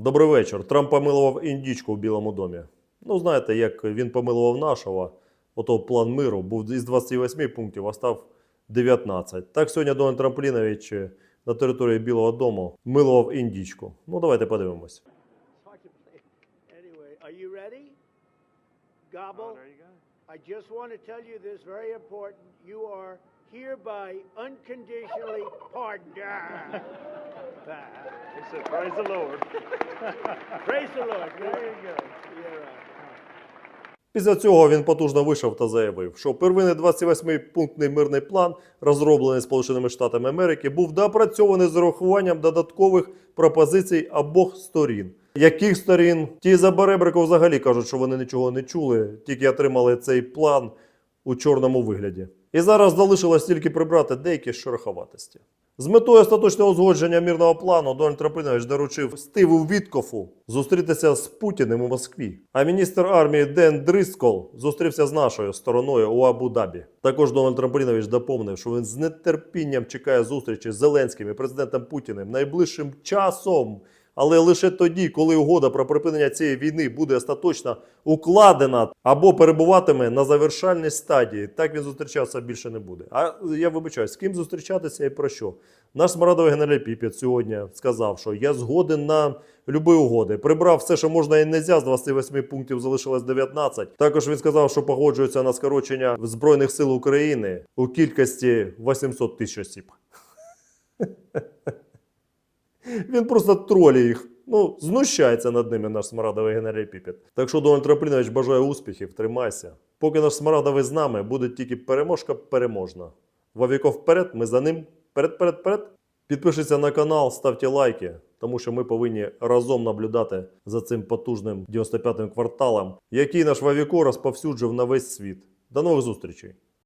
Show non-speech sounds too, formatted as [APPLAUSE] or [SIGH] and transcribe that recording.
Добрий вечір. Трамп помилував індічку в Білому домі. Ну, знаєте, як він помилував нашого, ото план миру був із 28 пунктів, а став 19. Так сьогодні Дональд Трамплінович е, на території Білого дому милував індічку. Ну, давайте подивимось. Gobble. I just want to tell you this very important. You are hereby unconditionally pardoned. [LAUGHS] He said, "Praise the Lord." [LAUGHS] Praise the Lord. There you go. Після цього він потужно вийшов та заявив, що первинний 28-пунктний мирний план, розроблений Сполученими Штатами Америки, був доопрацьований з урахуванням додаткових пропозицій обох сторін. Яких сторін? Ті за Беребрику взагалі кажуть, що вони нічого не чули, тільки отримали цей план у чорному вигляді. І зараз залишилось тільки прибрати деякі шероховатості. З метою остаточного узгодження мирного плану Дональд Трапинович доручив Стиву Віткофу зустрітися з Путіним у Москві. А міністр армії Ден Дрискол зустрівся з нашою стороною у Абу-Дабі. Також Дональд Трамплінович доповнив, що він з нетерпінням чекає зустрічі з Зеленським і президентом Путіним найближчим часом. Але лише тоді, коли угода про припинення цієї війни буде остаточно укладена або перебуватиме на завершальній стадії, так він зустрічатися більше не буде. А я вибачаюсь, з ким зустрічатися і про що? Наш смарадовий генерал Піпець сьогодні сказав, що я згоден на любі угоди. Прибрав все, що можна і нельзя, з 28 пунктів залишилось 19. Також він сказав, що погоджується на скорочення Збройних сил України у кількості 800 тисяч осіб. Він просто тролі їх. Ну, знущається над ними наш смарадовий генерал Піпет. Так що Дональд Трамплінович бажає успіхів, тримайся. Поки наш смарадовий з нами, буде тільки переможка переможна. Вовіков вперед, ми за ним. Перед, перед, перед. Підпишіться на канал, ставте лайки, тому що ми повинні разом наблюдати за цим потужним 95-м кварталом, який наш Вавіко розповсюджив на весь світ. До нових зустрічей!